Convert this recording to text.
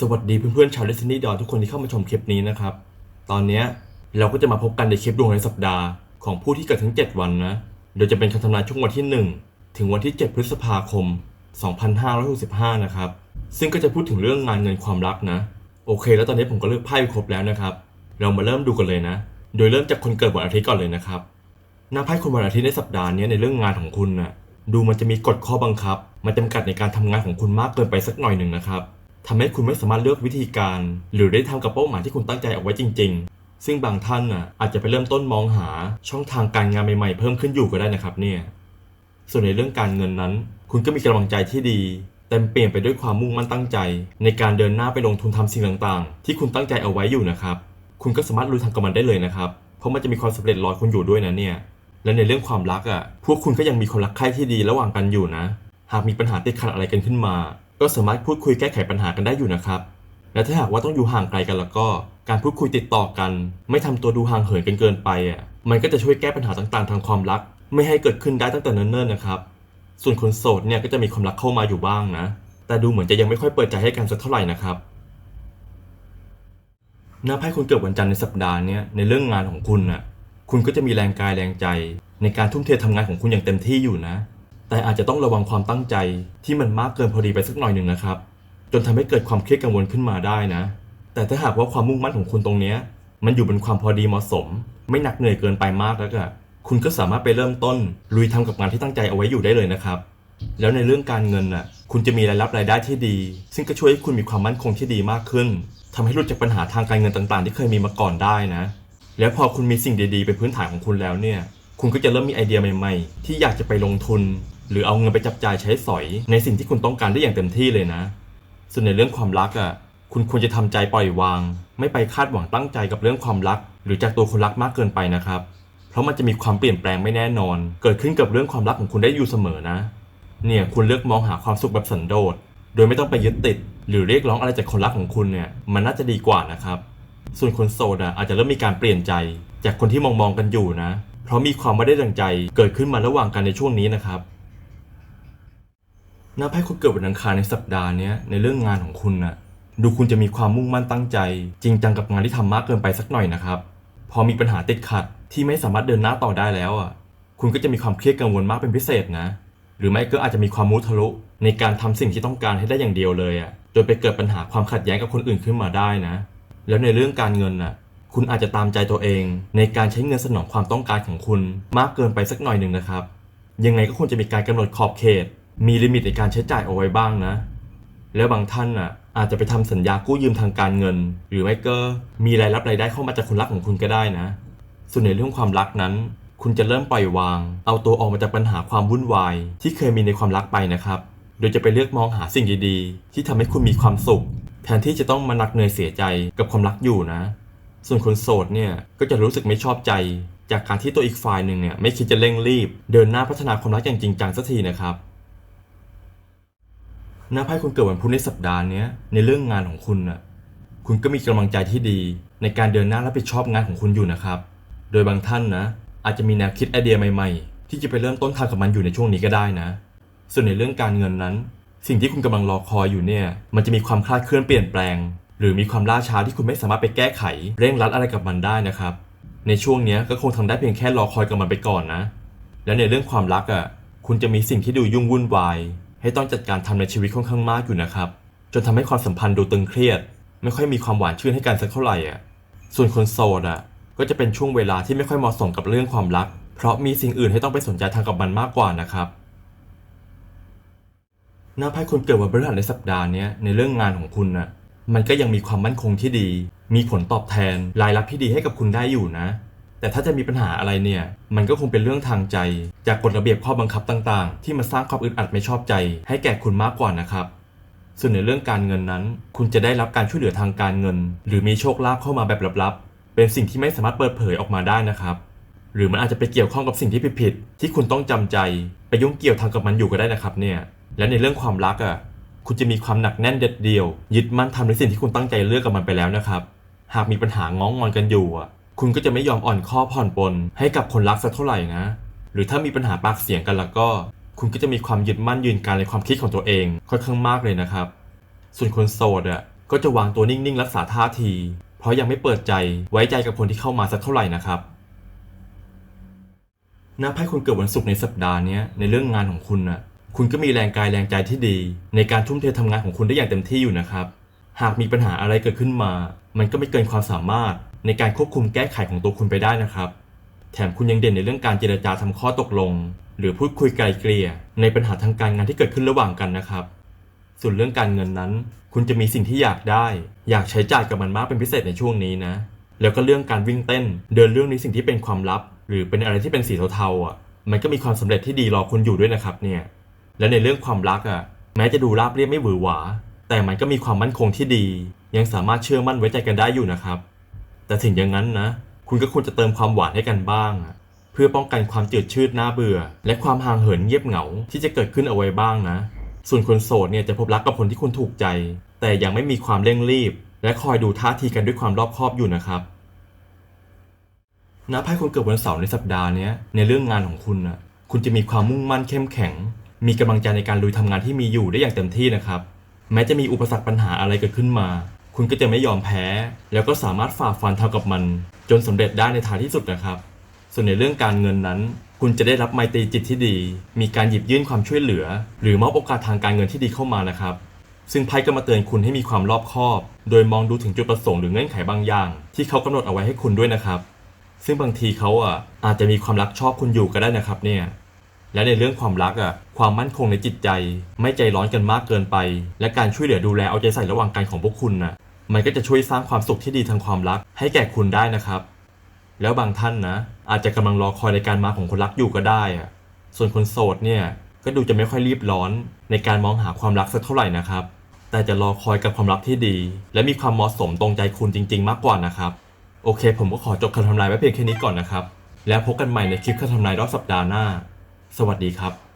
สวัสดีเพื่อนๆชาว Destiny ดอทุกคนที่เข้ามาชมคลิปนี้นะครับ ตอนนี้เราก็จะมาพบกันในคลิปดวงในสัปดาห์ของผู้ที่เกิดทั้ง7 วันนะ โดยจะเป็นคำทำนายช่วงวันที่ 1 ถึงวันที่ 7 พฤษภาคม 2565 นะครับ ซึ่งก็จะพูดถึงเรื่องงานเงินความรักนะ โอเค แล้วตอนนี้ผมก็เลือกไพ่ครบแล้วนะครับ เรามาเริ่มดูกันเลยนะ โดยเริ่มจากคนเกิดวันอาทิตย์ก่อนเลยนะครับ หน้าไพ่คนวันอาทิตย์ในสัปดาห์นี้ในเรื่องงานของคุณน่ะดูมันจะมีกฎข้อบังคับ มาจำกัดในการทำงานของคุณมากเกินไปสักหน่อยหนึ่งนะครับ ทำให้คุณไม่สามารถเลือกวิธีการ หรือได้ทำกับเป้าหมายที่คุณตั้งใจเอาไว้จริง ๆ ซึ่งบางท่านน่ะอาจจะไปเริ่มต้นมองหาช่องทางการงานใหม่ๆ เพิ่มขึ้นอยู่ก็ได้นะครับเนี่ยส่วนในเรื่องการเงินนั้น คุณก็มีกำลังใจที่ดีเต็มเปลี่ยนไปด้วยความมุ่งมั่นตั้งใจ ในการเดินหน้าไปลงทุนทำสิ่งต่างๆ ที่คุณตั้งใจเอาไว้อยู่นะครับ คุณก็สามารถลุยทางกับมันได้เลยนะครับ เพราะมันจะมีความสำเร็จรอคุณอยู่ด้วยนะเนี่ย และในเรื่องความรักอะ พวกคุณก็ยังมีความรักใคร่ที่ดีระหว่างกันอยู่นะ หากมีปัญหาติดขัดอะไรกันขึ้นมา ก็สามารถพูดคุยแก้ไขปัญหากันได้อยู่นะครับ และถ้าหากว่าต้องอยู่ห่างไกลกันแล้วก็ การพูดคุยติดต่อกัน ไม่ทำตัวดูห่างเหินกันเกินไปอะ มันก็จะช่วยแก้ปัญหาต่างๆ ทางความรัก ไม่ให้เกิดขึ้นได้ตั้งแต่เนิ่นๆนะครับ ส่วนคนโสดเนี่ยก็จะมีความรักเข้ามาอยู่บ้างนะ แต่ดูเหมือนจะยังไม่ค่อยเปิดใจให้กันสักเท่าไหร่นะครับ หน้าไพ่คนเกิดวันจันทร์ในสัปดาห์เนี้ยในเรื่องงานของคุณน่ะ คุณก็จะมีแรงกายแรงใจ ในการทุ่มเททำงานของคุณอย่างเต็มที่อยู่นะ แต่อาจจะต้องระวังความตั้งใจที่มันมากเกินพอดีไปสักหน่อยหนึ่งนะครับ จนทำให้เกิดความเครียดกังวลขึ้นมาได้นะ แต่ถ้าหากว่าความมุ่งมั่นของคุณตรงเนี้ยมันอยู่บนความพอดีเหมาะสม ไม่หนักเหนื่อยเกินไปมากแล้วก็คุณก็สามารถไปเริ่มต้นลุยทำกับงานที่ตั้งใจเอาไว้อยู่ได้เลยนะครับ แล้วในเรื่องการเงินน่ะ คุณจะมีรายรับรายได้ที่ดี ซึ่งก็ช่วยให้คุณมีความมั่นคงที่ดีมากขึ้นทำให้หลุดจากปัญหาทางการเงินต่างๆ ที่เคยมีมาก่อนได้นะ แล้วพอคุณมีสิ่งดีๆเป็นพื้นฐานของคุณแล้วเนี่ย คุณก็จะเริ่มมีไอเดียใหม่ ๆ ที่อยากจะไปลงทุน หรือเอาเงินไปจับจ่ายใช้สอย ในสิ่งที่คุณต้องการได้อย่างเต็มที่เลยนะ ส่วนในเรื่องความรักอะคุณควรจะทำใจปล่อยวาง ไม่ไปคาดหวังตั้งใจกับเรื่องความรัก หรือจากตัวคนรักมากเกินไปนะครับ เพราะมันจะมีความเปลี่ยนแปลงไม่แน่นอน เกิดขึ้นกับเรื่องความรักของคุณได้อยู่เสมอนะ เนี่ยคุณเลือกมองหาความสุขแบบสันโดษ โดยไม่ต้องไปยึดติด หรือเรียกร้องอะไรจากคนรักของคุณเนี่ยมันน่าจะดีกว่านะครับ ส่วนคนโสดอะอาจจะเริ่มมีการเปลี่ยนใจ จากคนที่มองมองกันอยู่นะ เพราะมีความไม่ได้ดังใจเกิดขึ้นมาระหว่างกันในช่วงนี้นะครับ น้าไพ่คนเกิดวันอังคารในสัปดาห์นี้ในเรื่องงานของคุณน่ะดูคุณจะมีความมุ่งมั่นตั้งใจ จริงจังกับงานที่ทำมากเกินไปสักหน่อยนะครับ พอมีปัญหาติดขัดที่ไม่สามารถเดินหน้าต่อได้แล้วอะ คุณก็จะมีความเครียดกังวลมากเป็นพิเศษนะ หรือไม่ก็อาจจะมีความมุทะลุในการทำสิ่งที่ต้องการให้ได้อย่างเดียวเลยอะจนไปเกิดปัญหาความขัดแย้งกับคนอื่นขึ้นมาได้นะ แล้วในเรื่องการเงินน่ะ คุณอาจจะตามใจตัวเอง ในการใช้เงินสนองความต้องการของคุณมากเกินไปสักหน่อยหนึ่งนะครับ ยังไงก็ควรจะมีการกำหนดขอบเขต มีลิมิตในการใช้จ่ายเอาไว้บ้างนะ แล้วบางท่านน่ะอาจจะไปทำสัญญากู้ยืมทางการเงิน หรือไม่ก็มีรายรับรายได้เข้ามาจากคนรักของคุณก็ได้นะ ส่วนในเรื่องความรักนั้น คุณจะเริ่มปล่อยวาง เอาตัวออกมาจากปัญหาความวุ่นวาย ที่เคยมีในความรักไปนะครับ โดยจะไปเลือกมองหาสิ่งดีๆ ที่ทำให้คุณมีความสุข แทนที่จะต้องมาหนักเหนื่อยเสียใจกับความรักอยู่นะ ส่วนคนโสดเนี่ยก็จะรู้สึกไม่ชอบใจ จากการที่ตัวอีกฝ่ายหนึ่งเนี่ยไม่คิดจะเร่งรีบ เดินหน้าพัฒนาความรักอย่างจริงจังสักทีนะครับ หน้าไพ่คนเกิดวันพุธในสัปดาห์นี้ในเรื่องงานของคุณน่ะคุณก็มีกำลังใจที่ดี ในการเดินหน้ารับผิดชอบงานของคุณอยู่นะครับ โดยบางท่านนะอาจจะมีแนวคิดไอเดียใหม่ๆ ที่จะไปเริ่มต้นทำกับมันอยู่ในช่วงนี้ก็ได้นะ ส่วนในเรื่องการเงินนั้น สิ่งที่คุณกำลังรอคอยอยู่เนี่ย มันจะมีความคลาดเคลื่อนเปลี่ยนแปลง หรือมีความล่าช้าที่คุณไม่สามารถไปแก้ไข เร่งรัดอะไรกับมันได้นะครับ ในช่วงนี้ก็คงทำได้เพียงแค่รอคอยกับมันไปก่อนนะ และในเรื่องความรักอะ คุณจะมีสิ่งที่ดูยุ่งวุ่นวาย ให้ต้องจัดการทำในชีวิตค่อนข้างมากอยู่นะครับ จนทำให้ความสัมพันธ์ดูตึงเครียด ไม่ค่อยมีความหวานชื่นให้กันสักเท่าไหร่อะส่วนคนโสดอะก็จะเป็นช่วงเวลาที่ไม่ค่อยเหมาะสมกับเรื่องความรัก เพราะมีสิ่งอื่นให้ต้องไปสนใจทางกับมันมากกว่านะครับหน้าไพ่คนเกิดวันพฤหัสในสัปดาห์นี้ในเรื่องงานของคุณน่ะมันก็ยังมีความมั่นคงที่ดี มีผลตอบแทนรายรับที่ดีให้กับคุณได้อยู่นะ แต่ถ้าจะมีปัญหาอะไรเนี่ย มันก็คงเป็นเรื่องทางใจ จากกฎระเบียบข้อบังคับต่างๆ ที่มาสร้างความอึดอัดไม่ชอบใจ ให้แก่คุณมากกว่านะครับ ส่วนในเรื่องการเงินนั้น คุณจะได้รับการช่วยเหลือทางการเงิน หรือมีโชคลาภเข้ามาแบบลับๆ เป็นสิ่งที่ไม่สามารถเปิดเผยออกมาได้นะครับ หรือมันอาจจะไปเกี่ยวข้องกับสิ่งที่ผิดๆที่คุณต้องจำใจ ไปยุ่งเกี่ยวทางกับมันอยู่ก็ได้นะครับเนี่ย และในเรื่องความรักอะ คุณจะมีความหนักแน่นเด็ดเดียว ยึดมั่นทำในสิ่งที่คุณตั้งใจเลือกกับมันไปแล้วนะครับ หากมีปัญหาง้องงอนกันอยู่อะ คุณก็จะไม่ยอมอ่อนข้อผ่อนปลนให้กับคนรักสักเท่าไหร่นะ หรือถ้ามีปัญหาปากเสียงกันแล้วก็ คุณก็จะมีความยึดมั่นยืนการในความคิดของตัวเองค่อนข้างมากเลยนะครับ ส่วนคนโสดอะก็จะวางตัวนิ่งๆ รักษาท่าที เพราะยังไม่เปิดใจไว้ใจกับคนที่เข้ามาสักเท่าไหร่นะครับน้าไพ่คนเกิดวันศุกร์ในสัปดาห์นี้ในเรื่องงานของคุณน่ะคุณก็มีแรงกายแรงใจที่ดี ในการทุ่มเททำงานของคุณได้อย่างเต็มที่อยู่นะครับ หากมีปัญหาอะไรเกิดขึ้นมา มันก็ไม่เกินความสามารถ ในการควบคุมแก้ไขของตัวคุณไปได้นะครับ แถมคุณยังเด่นในเรื่องการเจรจาทำข้อตกลง หรือพูดคุยไกลเกลี่ย ในปัญหาทางการงานที่เกิดขึ้นระหว่างกันนะครับ ส่วนเรื่องการเงินนั้น คุณจะมีสิ่งที่อยากได้ อยากใช้จ่ายกับมันมากเป็นพิเศษในช่วงนี้นะ แล้วก็เรื่องการวิ่งเต้น เดินเรื่องนี้สิ่งที่เป็นความลับ หรือเป็นอะไรที่เป็นสีเทาๆอะ มันก็มีความสำเร็จที่ดีรอคุณอยู่ด้วยนะครับเนี่ยและในเรื่องความรักอะแม้จะดูราบเรียบไม่หวือหวา แต่มันก็มีความมั่นคงที่ดี ยังสามารถเชื่อมั่นไว้ใจกันได้อยู่นะครับ แต่ถึงอย่างนั้นนะ คุณก็ควรจะเติมความหวานให้กันบ้าง เพื่อป้องกันความจืดชืดน่าเบื่อ และความห่างเหินเงียบเหงาที่จะเกิดขึ้นเอาไว้บ้างนะ ส่วนคนโสดเนี่ยจะพบรักกับคนที่คุณถูกใจ แต่ยังไม่มีความเร่งรีบ และคอยดูท่าทีกันด้วยความรอบคอบอยู่นะครับนับให้คนเกิดวันเสาร์ในสัปดาห์นี้ในเรื่องงานของคุณนะคุณจะมีความมุ่งมั่นเข้มแข็ง มีกำลังใจในการลุยทำงานที่มีอยู่ได้อย่างเต็มที่นะครับ แม้จะมีอุปสรรคปัญหาอะไรเกิดขึ้นมา คุณก็จะไม่ยอมแพ้ แล้วก็สามารถฝ่าฟันเท่ากับมัน จนสำเร็จได้ในท้ายที่สุดนะครับ ส่วนในเรื่องการเงินนั้น คุณจะได้รับไมตรีจิตที่ดี มีการหยิบยื่นความช่วยเหลือ หรือมอบโอกาสทางการเงินที่ดีเข้ามานะครับ ซึ่งไพ่ก็มาเตือนคุณให้มีความรอบคอบ โดยมองดูถึงจุดประสงค์หรือเงื่อนไขบางอย่าง ที่เขากำหนดเอาไว้ให้คุณด้วยนะครับ ซึ่งบางทีเขาอะอาจจะมีความรักชอบคุณอยู่ก็ได้นะครับเนี่ยและในเรื่องความรักอะความมั่นคงในจิตใจ ไม่ใจร้อนกันมากเกินไป และการช่วยเหลือดูแลเอาใจใส่ระหว่างกันของพวกคุณน่ะ มันก็จะช่วยสร้างความสุขที่ดีทางความรัก ให้แก่คุณได้นะครับ แล้วบางท่านนะ อาจจะกำลังรอคอยในการมาของคนรักอยู่ก็ได้อะส่วนคนโสดเนี่ยก็ดูจะไม่ค่อยรีบร้อนในการมองหาความรักสักเท่าไหร่นะครับ แต่จะรอคอยกับความรักที่ดี และมีความเหมาะสมตรงใจคุณจริง ๆ มากกว่านะครับโอเค ผมก็ขอจบคำทำนายไว้เพียงแค่นี้ก่อนนะครับ แล้วพบกันใหม่ในคลิปคำทำนายรอบสัปดาห์หน้า สวัสดีครับ